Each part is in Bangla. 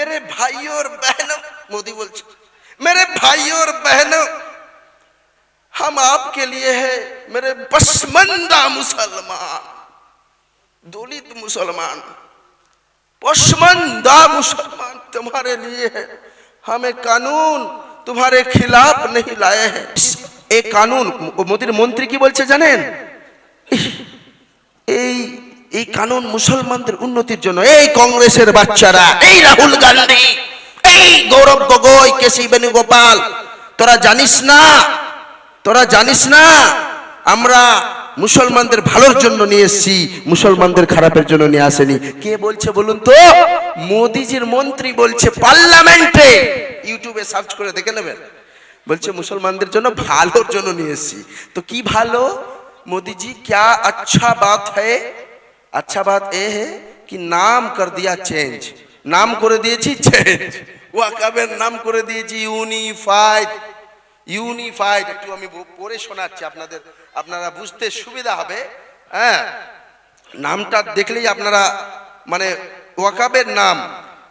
मेरे भाई और बहनों मोदी बोल मेरे भाई और बहनों हम आपके लिए है मेरे पसमंदा मुसलमान दलित मुसलमान पसमंदा मुसलमान तुम्हारे लिए है हमें कानून तुम्हारे खिलाफ नहीं लाए हैं এই কানুন মোদীর মন্ত্রী কি বলছে জানেন এই এই কানুন মুসলমানদের উন্নতির জন্য এই কংগ্রেসের বাচ্চারা, এই রাহুল গান্ধী, এই গৌরব গগৈ কেসি বেনুগোপাল তোরা জানিস না, তোরা জানিস না, আমরা মুসলমানদের ভালোর জন্য নিয়ে এসছি, মুসলমানদের খারাপের জন্য নিয়ে আসেনি। কে বলছে বলুন তো? মোদিজির মন্ত্রী বলছে পার্লামেন্টে। ইউটিউবে সার্চ করে দেখে নেবেন। বলছে মুসলমানদের জন্য ভালোর জন্য নিয়ে এসছি। তো কি ভালো? মোদিজি, ক্যা আচ্ছা বাত হ্যায়? अच्छा बात ये है कि नाम कर दिया चेंज নাম করে দিয়েছি চেঞ্জ ওয়াকাবের নাম করে দিয়েছি ইউনিফাইড ইউনিফাইড একটু আমি ব- পড়ে শোনাচ্ছি আপনাদের আপনারা বুঝতে সুবিধা হবে হ্যাঁ নামটা দেখলেই আপনারা মানে ওয়াকাবের নাম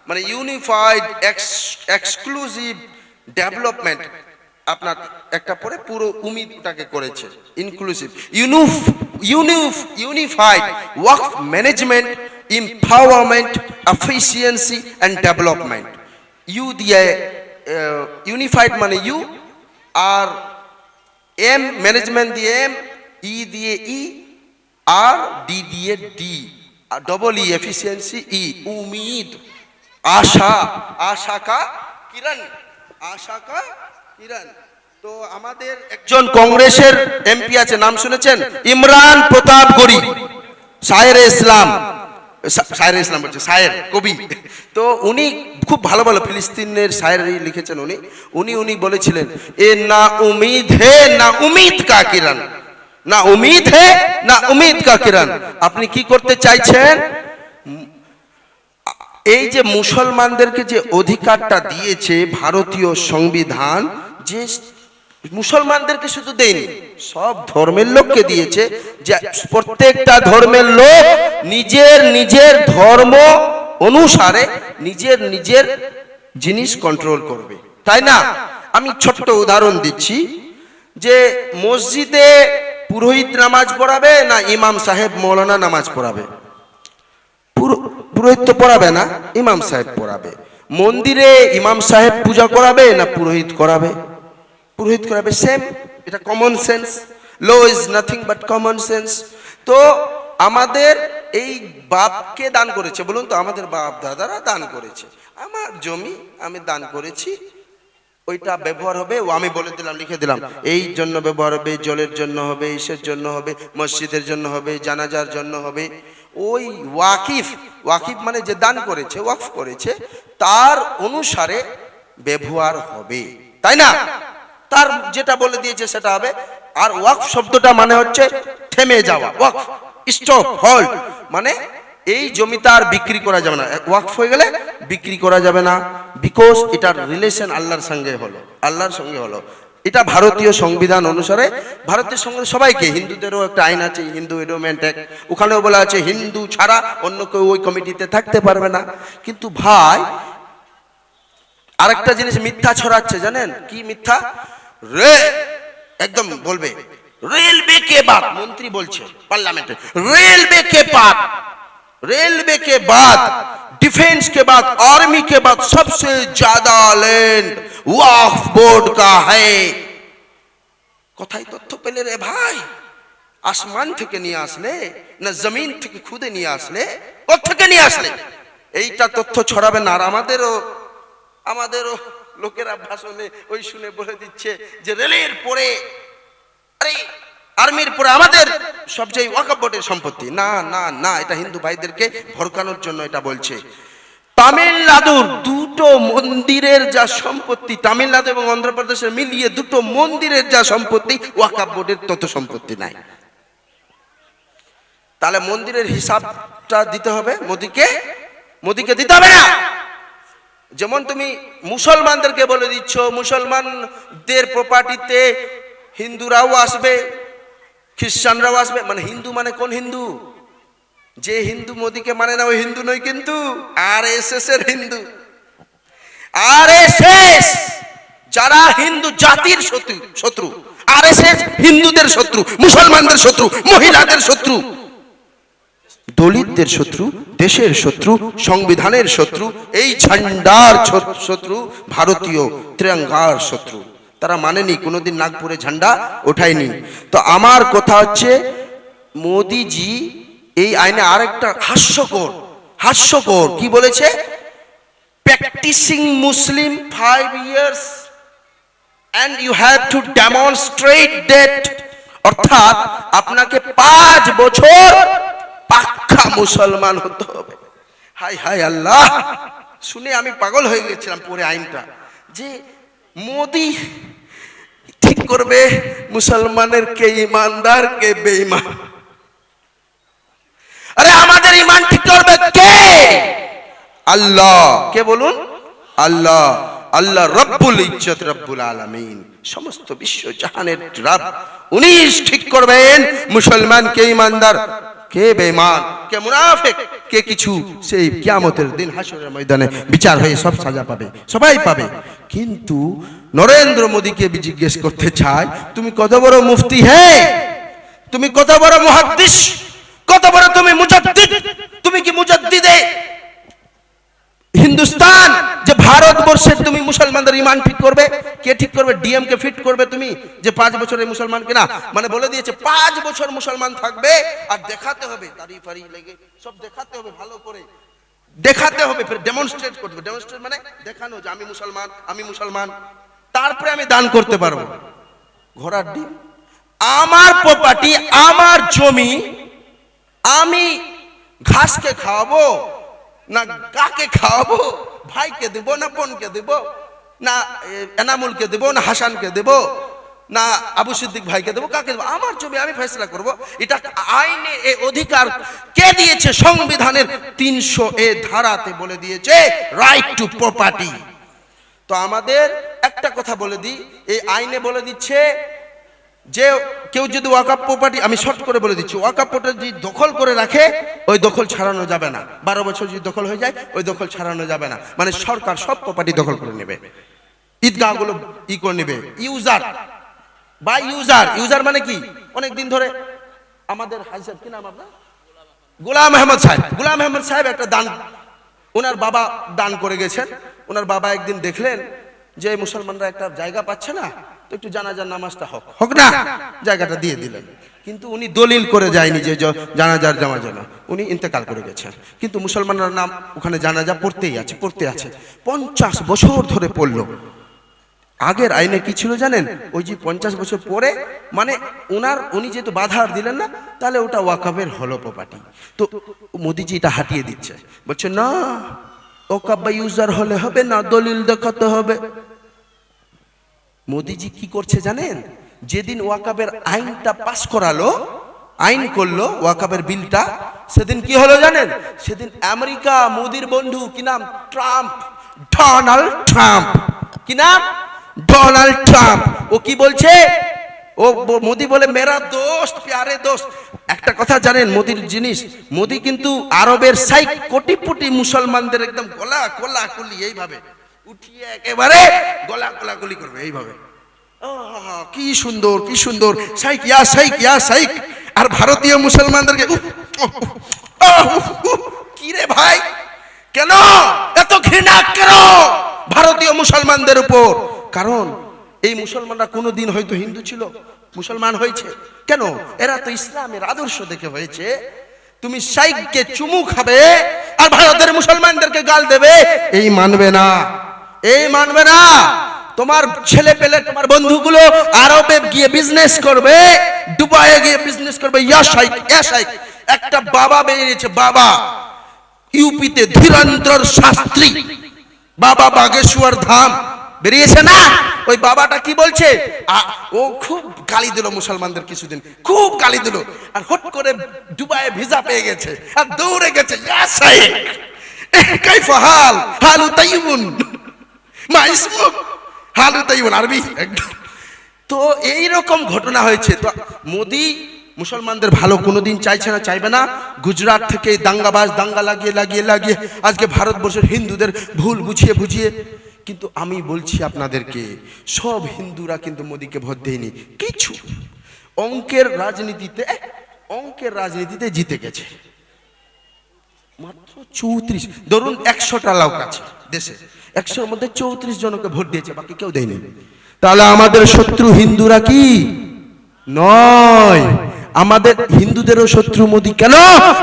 মানে ইউনিফাইড এক্সক্লুসিভ ডেভেলপমেন্ট আপনার একটা পরে পুরো উমিদ ওটাকে করেছে ইনক্লুসিভ ইউনুফ unified work management empowerment efficiency and development U দিয়ে ইউনিফাইড মানে ইউ আর এম ম্যানেজমেন্ট দিয়ে এম ই দিয়ে ই আর ডি দিয়ে D double E efficiency E Umeed আশা আশা কা কিরণ আশা কা কিরণ তো আমাদের একজন কংগ্রেসের এমপি আছে, নাম শুনেছেন? ইমরান প্রতাপ গড়ি শায়ের ইসলাম। শা- ইসলাম বলছে শায়ের কবি। তো উনি খুব ভালো ভালো ফিলিস্তিনের শায়েরি লিখেছেন উনি। উনি উনি বলেছিলেন, এ না উমিদ হে, না উমিদ কা কিরণ। না উমিদ হে, না উমিদ কা কিরণ। আপনি কি করতে চাইছেন? এই যে মুসলমানদেরকে যে অধিকারটা দিয়েছে ভারতীয় সংবিধান, যে মুসলমানদেরকে শুধু দেয়নি, সব ধর্মের লোককে দিয়েছে যে প্রত্যেকটা ধর্মের লোক নিজের নিজের ধর্ম অনুসারে নিজের নিজের জিনিস কন্ট্রোল করবে। তাই না? আমি ছোট্ট উদাহরণ দিচ্ছি যে মসজিদে পুরোহিত নামাজ পড়াবে না ইমাম সাহেব মৌলানা নামাজ পড়াবে? পুরোহিত তো পড়াবে না, ইমাম সাহেব পড়াবে। মন্দিরে ইমাম সাহেব পূজা করাবে না পুরোহিত করাবে? পুরোহিত করাবে সেম এটা common sense low is nothing but common sense তো আমাদের এই বাপকে দান করেছে, বলুন তো, আমাদের বাপ দাদারা দান করেছে। আমার জমি আমি দান করেছি, ওইটা ব্যবহার হবে, ও আমি বলে দিলাম, লিখে দিলাম। এই জন্য ব্যবহার হবে, জলের জন্য হবে, ইসের জন্য হবে, মসজিদের জন্য হবে, জানাজার জন্য হবে। ওই ওয়াকিফ ওয়াকিফ মানে যে দান করেছে, ওয়াকফ করেছে, তার অনুসারে ব্যবহার হবে। তাই না? তার যেটা বলে দিয়েছে সেটা হবে, আর ওয়াকফ শব্দটা মানে হচ্ছে থেমে যাওয়া, ওয়াকফ, স্টপ হল্ট মানে এই জমিটা আর বিক্রি করা যাবে না। ওয়াকফ হয়ে গেলে বিক্রি করা যাবে না বিকজ এটার রিলেশন আল্লাহর সঙ্গে হলো, আল্লাহর সঙ্গে হলো। এটা ভারতীয় সংবিধান অনুসারে, ভারতের সঙ্গে সবাইকে, হিন্দুদেরও একটা আইন আছে, হিন্দু এডোমেন্ট অ্যাক্ট ওখানেও বলা আছে, হিন্দু ছাড়া অন্য কেউ ওই কমিটিতে থাকতে পারবে না। কিন্তু ভাই, আরেকটা জিনিস মিথ্যা ছড়াচ্ছে, জানেন? কি মিথ্যা? রে, একদম বলবে। রেলওয়ে কে বাদ? মন্ত্রী বলছে, পার্লামেন্টে। রেলওয়ে কে বাদ? রেলওয়ে কে বাদ? ডিফেন্স কে বাদ? আর্মি কে বাদ? সবসে জাদা ল্যান্ড ওয়াফ বোর্ড কা হ্যায় কোথায় তথ্য পেলে রে ভাই? আসমান থেকে নিয়ে আসলে, না জমিন থেকে খুদে নিয়ে আসলে? কোথা থেকে নিয়ে আসলে? এইটা তথ্য ছড়াবে না আর আমাদেরও আমাদেরও লোকেরা ভাষণে ওই শুনে বলে দিচ্ছে যে রেলের পরে, আরে, আর্মির পরে আমাদের সবচেয়ে ওয়াকফ বোর্ডের সম্পত্তি। না না না, এটা হিন্দু ভাইদেরকে ভরকানোর জন্য এটা বলছে। তামিলনাড়ুর দুটো মন্দিরের যা সম্পত্তি, তামিলনাড়ু এবং অন্ধ্রপ্রদেশের মিলিয়ে দুটো মন্দিরের যা সম্পত্তি, ওয়াকফ বোর্ডের তত সম্পত্তি নাই। তাহলে মন্দিরের হিসাবটা দিতে হবে মোদিকে? মোদিকে দিতে হবে না! যেমন তুমি মুসলমানদেরকে বলে দিচ্ছ, মুসলমানদের প্রপার্টিতে হিন্দুরাও আসবে, খ্রিস্টানরাও আসবে। মানে হিন্দু মানে কোন হিন্দু? যে হিন্দু মোদীকে মানে না, ওই হিন্দু নয় কিন্তু আর এস এর হিন্দু। আর এস যারা হিন্দু জাতির শত্রু শত্রু। আর এস এস হিন্দুদের শত্রু, মুসলমানদের শত্রু, মহিলাদের শত্রু। দলিতদের শত্রু, দেশের শত্রু, সংবিধানের শত্রু, এই ঝান্ডার শত্রু, ভারতীয় ত্রিরঙ্গার শত্রু। তারা মানেনি, কোনোদিন নাগপুরে ঝান্ডা ওঠায়নি। তো আমার কথা হচ্ছে, মোদিজি এই আইনে আরেকটা হাস্যকর হাস্যকর, কি বলেছে? Practising Muslim five years and you have to demonstrate that অর্থাৎ আপনাকে পাঁচ বছর পাক্কা মুসলমান হতে হবে। হাই হাই, আল্লাহ। শুনে আমি পাগল হয়ে গেছিলাম পরে আইনটা। যে মোদি ঠিক করবে, মুসলমানের কে ইমানদার, কে বেঈমান। আরে আমাদের ইমান ঠিক করবে কে? আল্লাহ। কে বলুন? আল্লাহ। আল্লাহ রব্বুল ইজ্জত রব্বুল আলামিন। সমস্ত বিশ্ব জাহানের রব উনি ঠিক করবেন, মুসলমান কে ইমানদার? কে বেমান কে মুনাফেক, কে কিছু, সেই কিয়ামতের দিন হাসরের ময়দানে বিচার হয়ে সব সাজা পাবে, সবাই পাবে। কিন্তু নরেন্দ্র মোদীকে জিজ্ঞেস করতে চাই, তুমি কত বড় মুফতি হে? তুমি কত বড় মুহাদ্দিস? কত বড় তুমি মুজাদ্দিদ? তুমি কি মুজাদ্দিদে? হিন্দুস্তান, যে ভারতবর্ষের তুমি মুসলমানদের ইমান ঠিক করবে, কে ঠিক করবে? ডিএম কে ফিট করবে তুমি, যে পাঁচ বছরের মুসলমান কিনা? মানে বলে দিয়েছে, পাঁচ বছর মুসলমান থাকবে আর দেখাতে হবে ফাড়ি লেগে, সব দেখাতে হবে ভালো করে। দেখাতে হবে, ফের ডেমনস্ট্রেট করতে হবে ডেমনস্ট্রেট মানে দেখানো যে আমি মুসলমান আমি মুসলমান। তারপরে আমি দান করতে পারব। ঘোড়ার ডিম। আমার প্রপার্টি আমার জমি, আমি ঘাসকে খাওয়াবো। না কাকে খাওয়াবো? ভাইকে দেব না বোনকে দেব? না এনামুলকে দেব না হাসানকে দেব? না আবু সিদ্দিক ভাইকে দেবো? কাকে দেবো? আমার জমি আমি ফেসলা করব। এটা আইনে এ অধিকার কে দিয়েছে? সংবিধানের তিনশো এ ধারাতে বলে দিয়েছে রাইট টু প্রপার্টি তো আমাদের একটা কথা বলে দিই। এই আইনে বলে দিচ্ছে যে কেউ যদি ওয়াকাপ প্রপার্টি আমি শর্ট করে বলে দিচ্ছি ওয়াকাপ প্রপার্টি দখল করে রাখে, ওই দখল ছাড়ানো যাবে না। বারো বছর যদি দখল হয়ে যায়, ওই দখল ছাড়ানো যাবে না। মানে সরকার সব প্রপার্টি দখল করে নেবে। ঈদগাহগুলো ই করে নেবে। ইউজার বা ইউজার ইউজার মানে কি? অনেক দিন ধরে আমাদের হাজি সাহেব কি নাম আপনার? গোলাম আহমদ সাহেব। গোলাম আহমদ সাহেব একটা দান, ওনার বাবা দান করে গেছেন। ওনার বাবা একদিন দেখলেন যে মুসলমানরা একটা জায়গা পাচ্ছে না তো একটু জানাজার নামাজটা হোক। হোক না, জায়গাটা দিয়ে দিলেন। কিন্তু উনি দলিল করে যায়নি যে জানাজার জামা যেন উনি ইন্তেকাল করে গেছেন। কিন্তু মুসলমানরা নাম ওখানে জানাজা পড়তেই আছে, পড়তে আছে। পঞ্চাশ বছর ধরে পড়ল। আগের আইনে কি ছিল জানেন? ওই যে পঞ্চাশ বছর পরে মানে ওনার উনি যেহেতু বাধা দিলেন না, তাহলে ওটা ওয়াকাবের হলো প্রপার্টি। তো মোদিজি এটা হাটিয়ে দিচ্ছে। বলছে, না ওকাব বা ইউজার হলে হবে না, দলিল দেখাতে হবে। মোদিজি কি করছে জানেন? যেদিন ওয়াকাবের আইনটা পাশ করালো, আইন করল, ওয়াকাবের বিলটা, সেদিন কি হলো জানেন? সেদিন আমেরিকা মোদির বন্ধু কি নাম? Trump, Donald Trump. কি নাম? Donald Trump. ও কি বলছে? ও মোদি বলে, মেরা দোস্ত, প্যারে দোস্ত। একটা কথা জানেন, মোদির জিনিস, মোদি কিন্তু আরবের সাই কোটি কোটি মুসলমানদের একদম গলা কোলা কুলি এইভাবে, উঠিয়ে একেবারে গলা কোলা গুলি করবে এইভাবে। কি সুন্দর কি সুন্দর। সাইক ইয়া সাইক ইয়া সাইক আর ভারতীয় মুসলমানদেরকে কি রে ভাই? কেন? এত ঘৃণা কেন? ভারতীয় মুসলমানদের উপর। কারণ, এই মুসলমানরা কোনো দিন হয়তো হিন্দু ছিল, মুসলমান হয়েছে। কেন? এরা তো ইসলামের আদর্শ দেখে হয়েছে। তুমি শাইককে চুমু খাবে আর ভারতের মুসলমানদেরকে গাল দেবে। এই মানবে না। এই মানবে না। তোমার ছেলে পেলে তোমার বন্ধুগুলো আরবে গিয়ে বিজনেস করবে দুবাইয়ে গিয়ে বিজনেস করবে। ইয়া শাইক ইয়া শাইক একটা বাবা বেরিয়েছে বাবা। ইউপিতে ধীরেন্দ্র শাস্ত্রী। বাবা বাগেশ্বর ধাম। বেরিয়েছে না? ওই বাবাটা কি বলছে? ও খুব গালি দিল মুসলমানদের কিছুদিন খুব গালি দিল। আর হট করে দুবাইয়ে ভিসা পেয়ে গেছে আর দৌড়ে গেছে। ইয়া শাইখ এহ, কাইফা হাল হালু তাইবুন মা ইসমুক হালু তাইবুন আরবি? তো এই রকম ঘটনা হয়েছে। তো মোদি মুসলমানদের ভালো কোনোদিন চাইছে না, চাইবে না। গুজরাট থেকে দাঙ্গাবাজ, দাঙ্গা লাগিয়ে লাগিয়ে লাগিয়ে আজকে ভারতবর্ষের হিন্দুদের ভুল বুঝিয়ে বুঝিয়ে। কিন্তু আমি বলছি আপনাদেরকে, সব হিন্দুরা কিন্তু মোদিকে ভোট দেয়নি। কিছু। অঙ্কের রাজনীতিতে অঙ্কের রাজনীতিতে জিতে গেছে। মাত্র চৌত্রিশ। ধরুন একশোটা লোক আছে দেশে। একশোর মধ্যে চৌত্রিশ জনকে ভোট দিয়েছে, বাকি কেউ দেয়নি। তাহলে আমাদের শত্রু হিন্দুরা কি? নয়। আমাদের হিন্দুদেরও শত্রু মোদি কেন?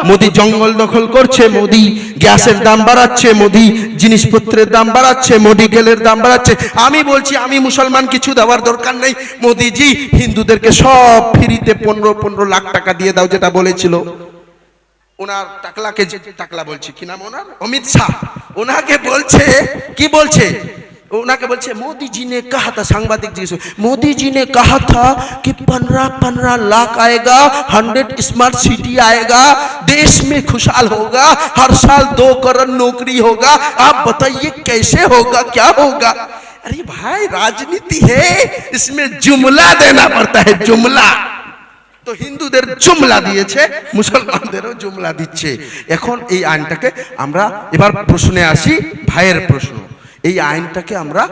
মোদি জঙ্গল দখল করছে, মোদি গ্যাসের দাম বাড়াচ্ছে, মোদি জিনিসপত্রের দাম বাড়াচ্ছে মেডিকেলের দাম বাড়াচ্ছে। আমি বলছি, আমি মুসলমান, কিছু দেওয়ার দরকার নেই। মোদিজি হিন্দুদেরকে সব ফ্রিতে পনেরো পনেরো লাখ টাকা দিয়ে দাও, যেটা বলেছিল। ওনার টাকলাকে যে- টাকলা বলছি কি নাম ওনার অমিত শাহ ওনাকে বলছে কি বলছে ওনাকে বলছে मोदी जी ने कहा था सांबादिक जी से मोदी जी ने कहा था कि पंद्रह पंद्रह लाख आएगा हंड्रेड स्मार्ट सिटी आएगा देश में खुशहाल होगा हर साल दो करोड़ नौकरी होगा आप बताइए कैसे होगा क्या होगा अरे भाई राजनीति है इसमें जुमला देना पड़ता है जुमला তো হিন্দুদের জুমলা দিয়েছে, মুসলমানদেরও জুমলা দিচ্ছে। এখন এই আইনটাকে আমরা এবার প্রশ্নে আসি, ভাইয়ের প্রশ্ন। এই আইনটাকে আমরা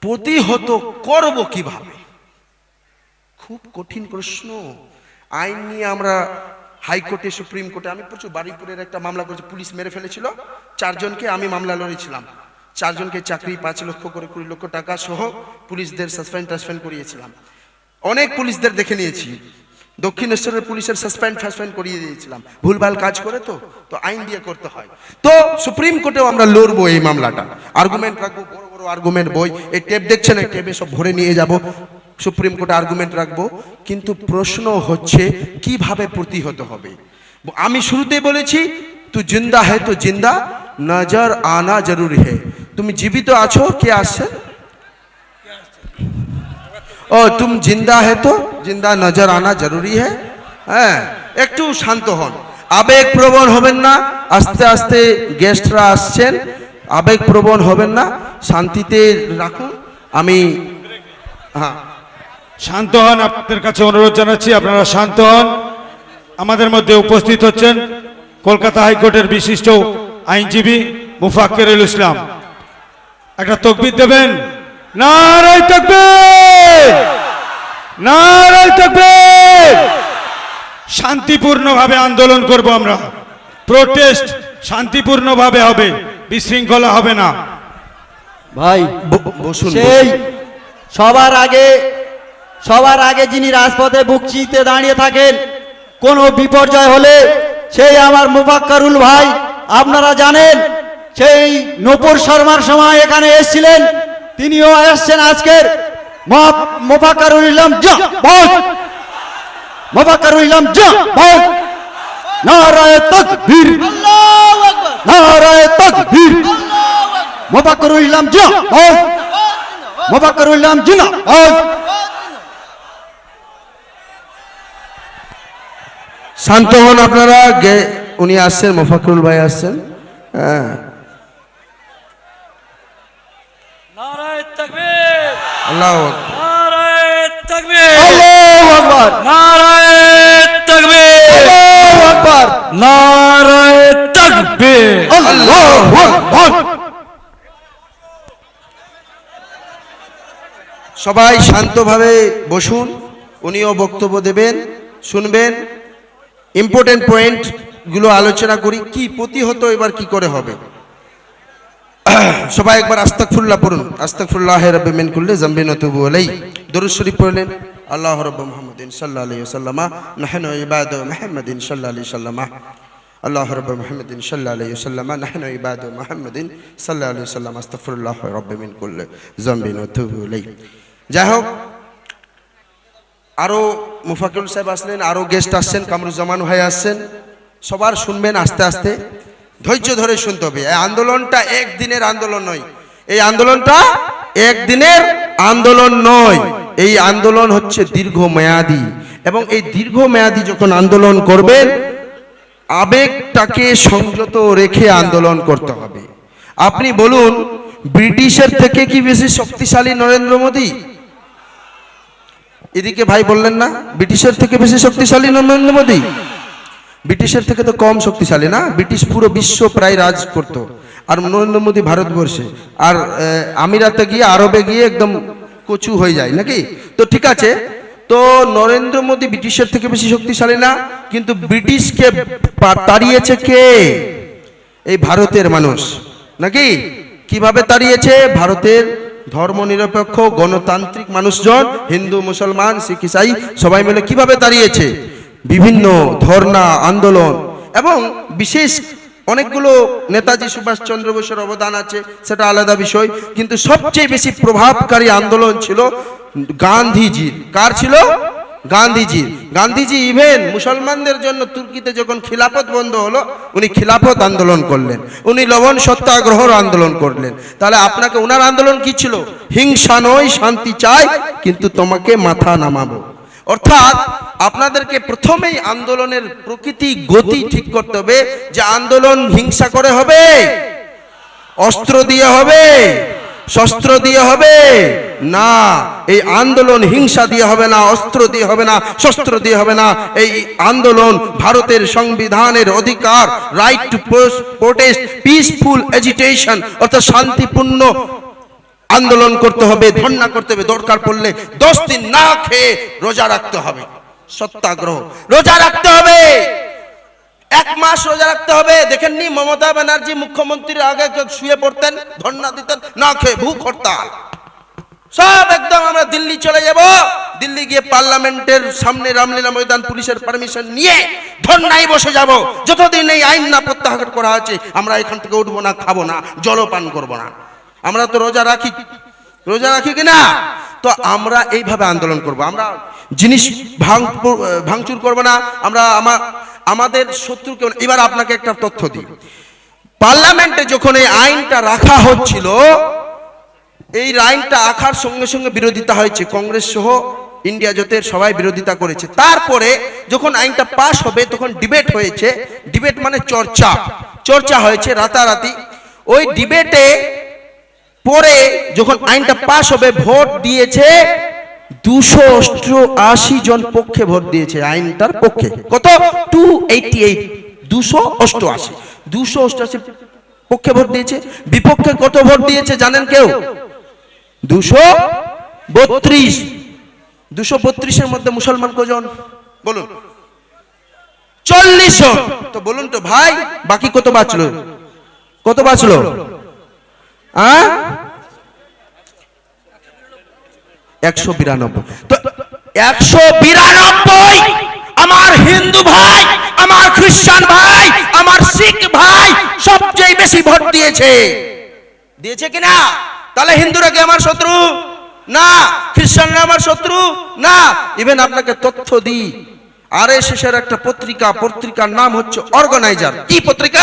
প্রতিহত করব কীভাবে? খুব কঠিন প্রশ্ন। আইন নিয়ে আমরা হাইকোর্টে, সুপ্রিম কোর্টে, আমি প্রচুর বারুইপুরের একটা মামলা করেছি, পুলিশ মেরে ফেলেছিল। চারজনকে আমি মামলা লড়েছিলাম। চারজনকে চাকরি পাঁচ লক্ষ করে কুড়ি লক্ষ টাকা সহ পুলিশদের সাসপেন্ড, টাসপেন্ড করিয়েছিলাম। অনেক পুলিশদের দেখে নিয়েছি। দক্ষিণেশ্বরের পুলিশের সাসপেন্ড ফাসপেন্ড করিয়ে দিয়েছিলাম। ভুলভাল কাজ করে তো তো আইন দিয়ে করতে হয়। তো সুপ্রিম কোর্টেও আমরা লড়বো এই মামলাটা। আর্গুমেন্ট রাখব, বড় বড় আর্গুমেন্ট বই, এই টেপ দেখছেন, এই টেপে সব ভরে নিয়ে যাব। সুপ্রিম কোর্টে আর্গুমেন্ট রাখব। কিন্তু প্রশ্ন হচ্ছে, কীভাবে প্রতিহত হবে? আমি শুরুতেই বলেছি তু জিন্দা है তো জিন্দা। নজর আনা জরুরি है তুমি জীবিত আছো, কে আসছে? ও তুম জিন্দা হে তো জিন্দা নজর আনা জরুরি है। হ্যাঁ একটু শান্ত হন আবেগ প্রবণ হবেন না আস্তে আস্তে গেস্টরা আসছেন আবেগ প্রবণ হবেন না শান্তিতে রাখুন আমি হ্যাঁ শান্ত হন আপনাদের কাছে অনুরোধ জানাচ্ছি আপনারা শান্ত হন আমাদের মধ্যে উপস্থিত হচ্ছেন কলকাতা হাইকোর্টের বিশিষ্ট আইনজীবী মুফাক্কেরুল ইসলাম। একটা তকবির দেবেন। নারায় তকবীর! নারায় তকবীর! শান্তিপূর্ণভাবে আন্দোলন করব আমরা। প্রোটেস্ট শান্তিপূর্ণভাবে হবে বিশৃঙ্খলা হবে না। ভাই সেই সবার আগে সবার আগে যিনি রাজপথে বুক চিতে দাঁড়িয়ে থাকেন কোনো বিপর্যয় হলে সেই আমার মুফাক্কারুল ভাই আপনারা জানেন সেই নপুর শর্মার সময় এখানে এসেছিলেন। তিনিও এসছেন আজকের ইসলাম ইসলাম নারায় তকবীর। নারায় তকবীর। ইসলাম ইসলাম জিনা শান্ত হন আপনারা উনি আসছেন মোফাকরুল ভাই আসছেন। হ্যাঁ নারায় তাকবীর আল্লাহ নারায় তাকবীর আল্লাহু আকবার নারায় তাকবীর আল্লাহু আকবার নারায় তাকবীর আল্লাহু আকবার। সবাই শান্তভাবে বসুন উনিও বক্তব্য দেবেন শুনবেন। ইম্পর্টেন্ট পয়েন্টগুলো আলোচনা করি কি প্রতিহত এবার কি করে হবে? সবাই একবার আস্তাকফুল্লাহ পড়ুন। আস্তাকফুল্লাহ রব্বে কুল্লি জামবিন ওয়া আলাই দরুদ শরীফ পড়লেন। আল্লাহ রব মুহাম্মাদিন সাল্লাল্লাহু আলাইহি ওয়াসাল্লামা। নাহনু ইবাদু মুহাম্মাদিন সাল্লাল্লাহু আলাইহি ওয়াসাল্লামা। আল্লাহ রব মুহাম্মাদিন সাল্লাল্লাহু আলাইহি ওয়াসাল্লামা। নাহনু ইবাদু মুহাম্মাদিন সাল্লাল্লাহু আলাইহি ওয়াসাল্লাম। আস্তাগফিরুল্লাহ রাব্বি কুল্লি জামবিন ওয়া তুবু আলাই যাই হোক আরও মুফাকুল সাহেব আসলেন আরও গেস্ট আসছেন, কামরুজ্জামান ভাই আসছেন। সবার শুনবেন আস্তে আস্তে। ধৈর্য ধরে শুনতে হবে। এই আন্দোলনটা একদিনের আন্দোলন নয়। এই আন্দোলনটা একদিনের আন্দোলন নয়। এই আন্দোলন হচ্ছে দীর্ঘ মেয়াদি এবং এই দীর্ঘ মেয়াদি যখন আন্দোলন করবেন, আবেগটাকে সংযত রেখে আন্দোলন করতে হবে। আপনি বলুন, ব্রিটিশের থেকে কি বেশি শক্তিশালী নরেন্দ্র মোদী? এদিকে ভাই বললেন না, ব্রিটিশের থেকে বেশি শক্তিশালী নরেন্দ্র মোদী? ব্রিটিশের থেকে তো কম শক্তিশালী, না? ব্রিটিশ পুরো বিশ্ব প্রায় রাজ করত। আর নরেন্দ্র মোদী ভারতবর্ষে। আর আমিরাতে গিয়ে আরবে গিয়ে একদম কচু হয়ে যায়, নাকি? তো ঠিক আছে। তো নরেন্দ্র মোদী ব্রিটিশের থেকে বেশি শক্তিশালী না, কিন্তু ব্রিটিশকে তাড়িয়েছে কে? এই ভারতের মানুষ, নাকি? কীভাবে তাড়িয়েছে? ভারতের ধর্মনিরপেক্ষ, গণতান্ত্রিক মানুষজন, হিন্দু, মুসলমান, শিখ, ইসাই, সবাই মিলে কীভাবে তাড়িয়েছে? বিভিন্ন ধর্ণা আন্দোলন এবং বিশেষ অনেকগুলো নেতাজি সুভাষচন্দ্র বোসের অবদান আছে, সেটা আলাদা বিষয়। কিন্তু সবচেয়ে বেশি প্রভাবকারী আন্দোলন ছিল গান্ধীজির। কার ছিল? গান্ধীজি গান্ধীজি ইভেন মুসলমানদের জন্য তুর্কিতে যখন খিলাফত বন্ধ হলো, উনি খিলাফত আন্দোলন করলেন। উনি লবণ সত্যাগ্রহর আন্দোলন করলেন। তাহলে আপনাকে ওনার আন্দোলন কি ছিল? হিংসা নয়, শান্তি চাই, কিন্তু তোমাকে মাথা নামাবো। অর্থাৎ আপনাদেরকে প্রথমেই আন্দোলনের প্রকৃতি গতি ঠিক করতে হবে যে আন্দোলন হিংসা করে হবে, অস্ত্র দিয়ে হবে, শস্ত্র দিয়ে হবে, না, এই আন্দোলন হিংসা দিয়ে হবে না, অস্ত্র দিয়ে হবে না, শস্ত্র দিয়ে হবে না, এই আন্দোলন ভারতের সংবিধানের অধিকার right to protest peaceful agitation অর্থাৎ শান্তিপূর্ণ আন্দোলন করতে হবে, ধর্ণা করতে হবে, দরকার পড়লে দশ দিন না খেয়ে রোজা রাখতে হবে। সত্যাগ্রহ। রোজা রাখতে হবে। এক মাস রোজা রাখতে হবে। দেখেননি মমতা ব্যানার্জি মুখ্যমন্ত্রীর আগে শুয়ে পড়তেন, ধর্ণা দিতেন, না খেয়ে ভূখ হরতাল। সব একদম আমরা দিল্লি চলে যাব। দিল্লি গিয়ে পার্লামেন্টের সামনে রামলীলা ময়দান পুলিশের পারমিশন নিয়ে ধর্নায় বসে যাব। যতদিন এই আইন না প্রত্যাহার করা আছে, আমরা এখান থেকে উঠবো না, খাব না, জলপান করব না। আমরা তো রোজা রাখি। রোজা রাখি কি না তো আমরা এইভাবে আন্দোলন করব। আমরা জিনিস ভাঙ ভাঙচুর করব না। আমরা আমার আমাদের শত্রুকে এবার আপনাকে একটা তথ্য দিই। পার্লামেন্টে যখন এই আইনটা রাখা হচ্ছিল, এই আইনটা আখার সঙ্গে সঙ্গে বিরোধিতা হয়েছে। কংগ্রেস সহ ইন্ডিয়া জোটের সবাই বিরোধিতা করেছে। তারপরে যখন আইনটা পাশ হবে, তখন ডিবেট হয়েছে। ডিবেট মানে চর্চা। চর্চা হয়েছে রাতারাতি। ওই ডিবেটে পরে যখন আইনটা পাশ হবে, ভোট দিয়েছে, দুশো অষ্টআশি জন পক্ষে ভোট দিয়েছে আইনটার পক্ষে। কত? টু এইটি এইট দুশো অষ্টআশি। দুশো অষ্টআশি পক্ষে ভোট দিয়েছে। বিপক্ষে কত ভোট দিয়েছে জানেন কেউ? দুশো বত্রিশ। দুশো বত্রিশের মধ্যে মুসলমান কজন? বলুন। চল্লিশ তো বলুন তো ভাই, বাকি কত বাঁচলো? কত বাঁচলো? একশো বিরানব্বই। তো একশো বিরানব্বই আমার হিন্দু ভাই, আমার খ্রিস্টান ভাই, আমার শিখ ভাই সবচেয়ে বেশি ভোট দিয়েছে। দিয়েছে কিনা তাহলে হিন্দুরা কি আমার শত্রু? না। খ্রিস্টানরা আমার শত্রু? না। ইভেন আপনাকে তথ্য দিই। আর এর একটা পত্রিকা পত্রিকার নাম হচ্ছে অর্গানাইজার। কি পত্রিকা?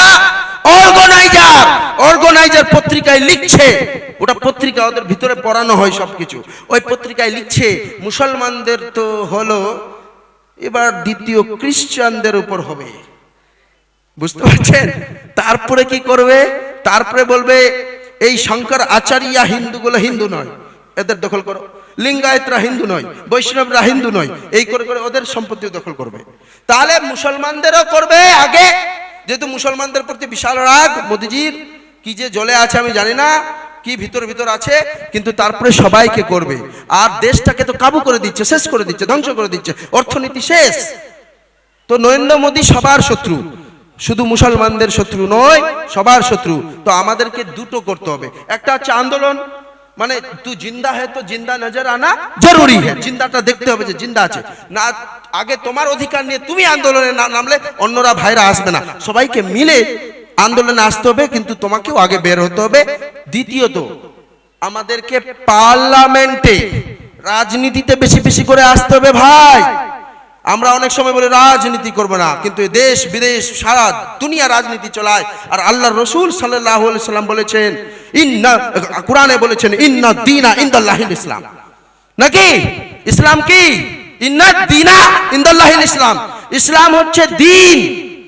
অর্গানাইজার। অর্গানাইজার পত্রিকায় লিখছে। ওটা পত্রিকা ওদের ভিতরে পড়ানো হয় সবকিছু। ওই পত্রিকায় লিখছে মুসলমানদের তো হলো এবার দ্বিতীয় খ্রিস্টানদের উপর হবে। বুঝতে পারছেন? তারপরে কি করবে? তারপরে বলবে এই শঙ্কর আচার্যা হিন্দুগুলো হিন্দু নয়। এদের দখল করো। লিঙ্গায়তরা হিন্দু নয় বৈষ্ণবরা হিন্দু নয়, এই করে করে ওদের সম্পত্তিও দখল করবে। তাহলে মুসলমানদেরও করবে আগে। যেহেতু মুসলমানদের প্রতি বিশাল রাগ, মোদিজির কি যে জলে আছে আমি জানি না, কি ভিতর ভিতর আছে, কিন্তু তারপরে সবাইকে করবে। আর দেশটাকে তো কাবু করে দিচ্ছে, শেষ করে দিচ্ছে, ধ্বংস করে দিচ্ছে। অর্থনীতি শেষ। তো নরেন্দ্র মোদী সবার শত্রু। শুধু মুসলমানদের শত্রু নয়, সবার শত্রু। তো আমাদেরকে দুটো করতে হবে। একটা হচ্ছে আন্দোলন মানে তুই জিন্দা है তো জিন্দা নজর আনা জরুরি है। জিন্দাটা দেখতে হবে যে জিন্দা আছে। না, আগে তোমার অধিকার নিয়ে তুমি আন্দোলনে নামলে অন্যরা ভাইরা আসবে না। সবাইকে মিলে আন্দোলনে আসতে হবে, কিন্তু তোমাকেও আগে বের হতে হবে। দ্বিতীয়ত, আমাদেরকে পার্লামেন্টে রাজনীতিতে বেশি বেশি করে আসতে হবে ভাই। আমরা অনেক সময় বলি, রাজনীতি করব না। কিন্তু দেশ, বিদেশ, সারা দুনিয়া রাজনীতি চলায়। আর আল্লাহ রসুল সাল্লাহ সাল্লাম বলেছেন, ইন্না কোরআনে বলেছেন, ইন্না দিনা ইন্দাল্লাহিল ইসলাম। নাকি? ইসলাম কি? ইন্না দিনা ইন্দাল্লাহিল ইসলাম। ইসলাম হচ্ছে দিন।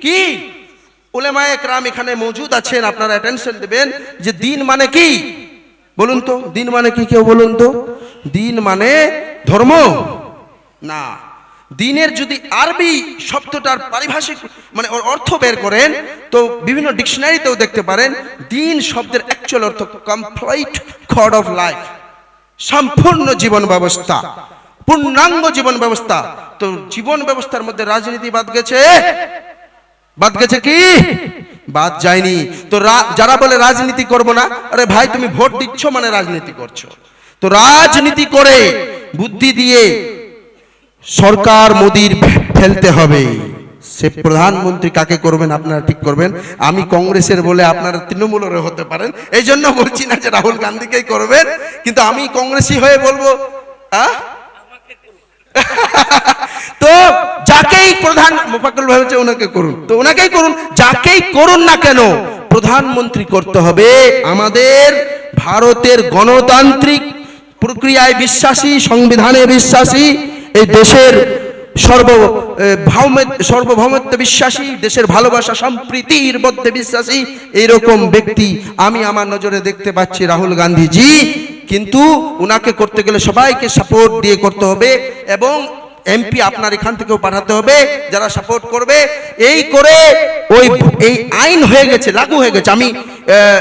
কি? উলেমায়ে একরাম এখানে মজুদ আছেন, আপনারা অ্যাটেনশন দেবেন যে দিন মানে কি? বলুন তো, দিন মানে কি কেউ বলুন তো? দিন মানে ধর্ম? না। দিনের যদি আরবি শব্দটার পারিভাষিক মানে অর্থ বের করেন, তো বিভিন্ন ডিকশনারিতেও দেখতে পারেন, দিন শব্দের অ্যাকচুয়াল অর্থ কমপ্লিট খড অফ লাইফ সম্পূর্ণ জীবন ব্যবস্থা, পূর্ণাঙ্গ জীবন ব্যবস্থা। তো জীবন ব্যবস্থার মধ্যে রাজনীতি বাদ গেছে? বাদ গেছে কি? বাদ যায়নি। তো যারা বলে রাজনীতি করব না, আরে ভাই তুমি ভোট দিচ্ছ মানে রাজনীতি করছ। তো রাজনীতি করে, বুদ্ধি দিয়ে সরকার মোদির ফেলতে হবে। সে প্রধানমন্ত্রী কাকে করবেন আপনারা ঠিক করবেন। আমি কংগ্রেসের বলে আপনারা তৃণমূলের হতে পারেন। এই জন্য বলছি না যে রাহুল গান্ধীকেই করবেন। কিন্তু আমি কংগ্রেসি হয়ে বলব তো যাকেই প্রধান মোফাকুল ভাই হচ্ছে ওনাকে করুন। তো ওনাকেই করুন, যাকেই করুন না কেন, প্রধানমন্ত্রী করতে হবে আমাদের ভারতের গণতান্ত্রিক প্রক্রিয়ায় বিশ্বাসী, সংবিধানে বিশ্বাসী এই দেশের সর্ব ভাউমে- বিশ্বাসী, দেশের ভালোবাসা সম্প্রীতির মধ্যে বিশ্বাসী এরকম ব্যক্তি আমি আমার নজরে দেখতে পাচ্ছি রাহুল গান্ধীজি। কিন্তু উনাকে করতে গেলে সবাইকে সাপোর্ট দিয়ে করতে হবে এবং এমপি আপনার এখান থেকেও পাঠাতে হবে, যারা সাপোর্ট করবে। এই করে ওই এই আইন হয়ে গেছে, লাগু হয়ে গেছে। আমি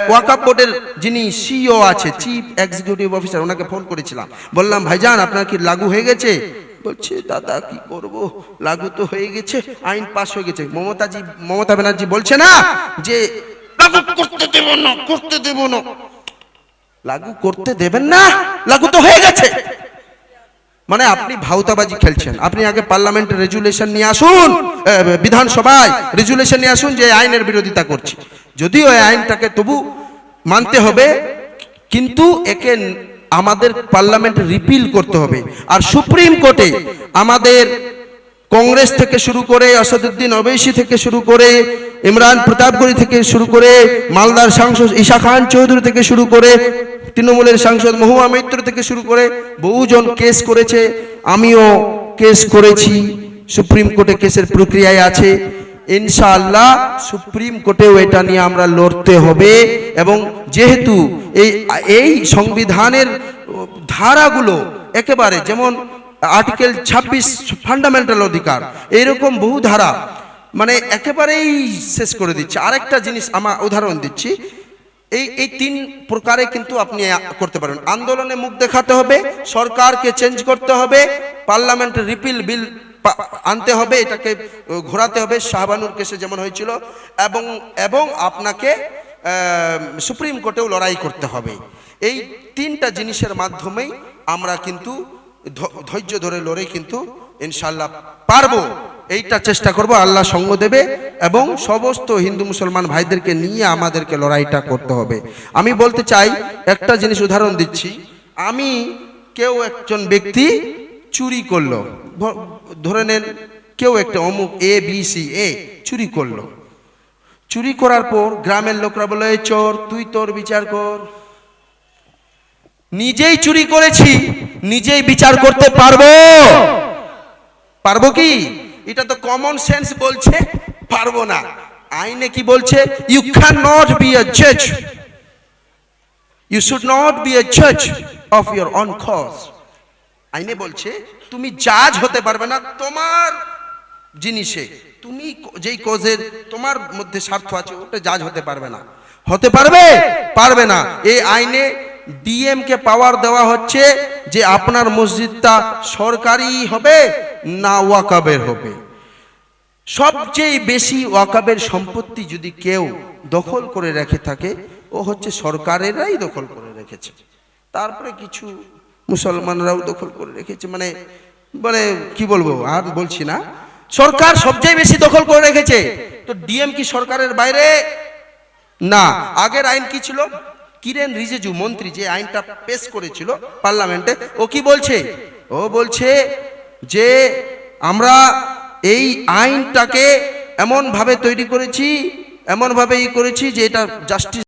ওয়াকাপ বোর্ডের যিনি সিইও আছে চিফ এক্সিকিউটিভ অফিসার ওনাকে ফোন করেছিলাম। বললাম, ভাইজান, আপনার কি লাগু হয়ে গেছে? বলছে দাদা কি করব? লাগু তো হয়ে গেছে আইন পাস হয়ে গেছে। মমতাজি মমতা ব্যানার্জি বলছে না যে লাগু করতে দেব না করতে দেব না। লাগু করতে দেবেন না লাগু তো হয়ে গেছে। মানে আপনি ভাউতাবাজি খেলছেন। আপনি আগে পার্লামেন্টে রেজুলেশন নিয়ে আসুন বিধানসভায় রেজুলেশন নিয়ে আসুন যে আইনের বিরোধিতা করছি। যদিও এই আইনটাকে তবু মানতে হবে কিন্তু একে আমাদের পার্লামেন্ট রিপিল করতে হবে। আর সুপ্রিম কোর্টে আমাদের কংগ্রেস থেকে শুরু করে আসাদুদ্দিন ওবেসি থেকে শুরু করে ইমরান প্রতাপগড়ি থেকে শুরু করে মালদার সাংসদ ঈশা খান চৌধুরী থেকে শুরু করে তৃণমূলের সাংসদ মহুয়া মৈত্র থেকে শুরু করে বহুজন কেস করেছে। আমিও কেস করেছি। সুপ্রিম কোর্টে কেসের প্রক্রিয়ায় আছে। ইনশাআল্লাহ সুপ্রিম কোর্টেও এটা নিয়ে আমরা লড়তে হবে এবং যেহেতু এই এই সংবিধানের ধারাগুলো একেবারে যেমন আর্টিকেল ছাব্বিশ ফান্ডামেন্টাল অধিকার, এইরকম বহু ধারা মানে একেবারেই শেষ করে দিচ্ছে। আরেকটা জিনিস আমার উদাহরণ দিচ্ছি। এই এই তিন প্রকারে কিন্তু আপনি করতে পারেন। আন্দোলনে মুখ দেখাতে হবে, সরকারকে চেঞ্জ করতে হবে পার্লামেন্টে রিপিল বিল আনতে হবে, এটাকে ঘোরাতে হবে, শাহবানুর কেসে যেমন হয়েছিল, এবং এবং আপনাকে সুপ্রিম কোর্টেও লড়াই করতে হবে। এই তিনটা জিনিসের মাধ্যমেই আমরা কিন্তু ধৈর্য ধরে লড়ে কিন্তু ইনশাল্লাহ পারব। এইটা চেষ্টা করব, আল্লাহ সঙ্গ দেবে, এবং সমস্ত হিন্দু মুসলমান ভাইদেরকে নিয়ে আমাদেরকে লড়াইটা করতে হবে। আমি বলতে চাই, একটা জিনিস উদাহরণ দিচ্ছি। আমি কেউ একজন ব্যক্তি চুরি করল। ধরে নেন, কেউ একটা অমুক এ বি সি এ চুরি করল। চুরি করার পর গ্রামের লোকরা বলে, "এই চোর, তুই তোর বিচার কর। নিজেই চুরি করেছি, নিজেই বিচার করতে পারব। পারব কি? এটা তো কমন সেন্স বলছে, পারব না। আইনে কি বলছে? You can not B A জাজ you should not B A জাজ অফ ইউর অন কজ আইনে বলছে, তুমি জাজ হতে পারবে না, তোমার জিনিসে, তুমি যেই কজের তোমার মধ্যে স্বার্থ আছে, ওটা জাজ হতে পারবে না। হতে পারবে? পারবে না। এই আইনে ডিএম কে পাওয়ার দেওয়া হচ্ছে যে আপনার মসজিদটা সরকারি হবে, না ওয়াকাবের হবে। সবচেয়ে বেশি ওয়াকাবের সম্পত্তি যদি কেউ দখল করে রেখে থাকে, ও হচ্ছে সরকারেরাই দখল করে রেখেছে। তারপরে কিছু মুসলমানরাও দখল করে রেখেছে। মানে মানে কি বলব, আর বলছি না। সরকার সবচেয়ে বেশি দখল করে রেখেছে। তো ডিএম কি সরকারের বাইরে? না। আগের আইন কি ছিল? কিরেন রিজিজু, মন্ত্রী, যে আইনটা পেশ করেছিল পার্লামেন্টে, ও কি বলছে? ও বলছে যে আমরা এই আইনটাকে এমন ভাবে তৈরি করেছি এমন ভাবে ই করেছি যে এটা জাস্টিস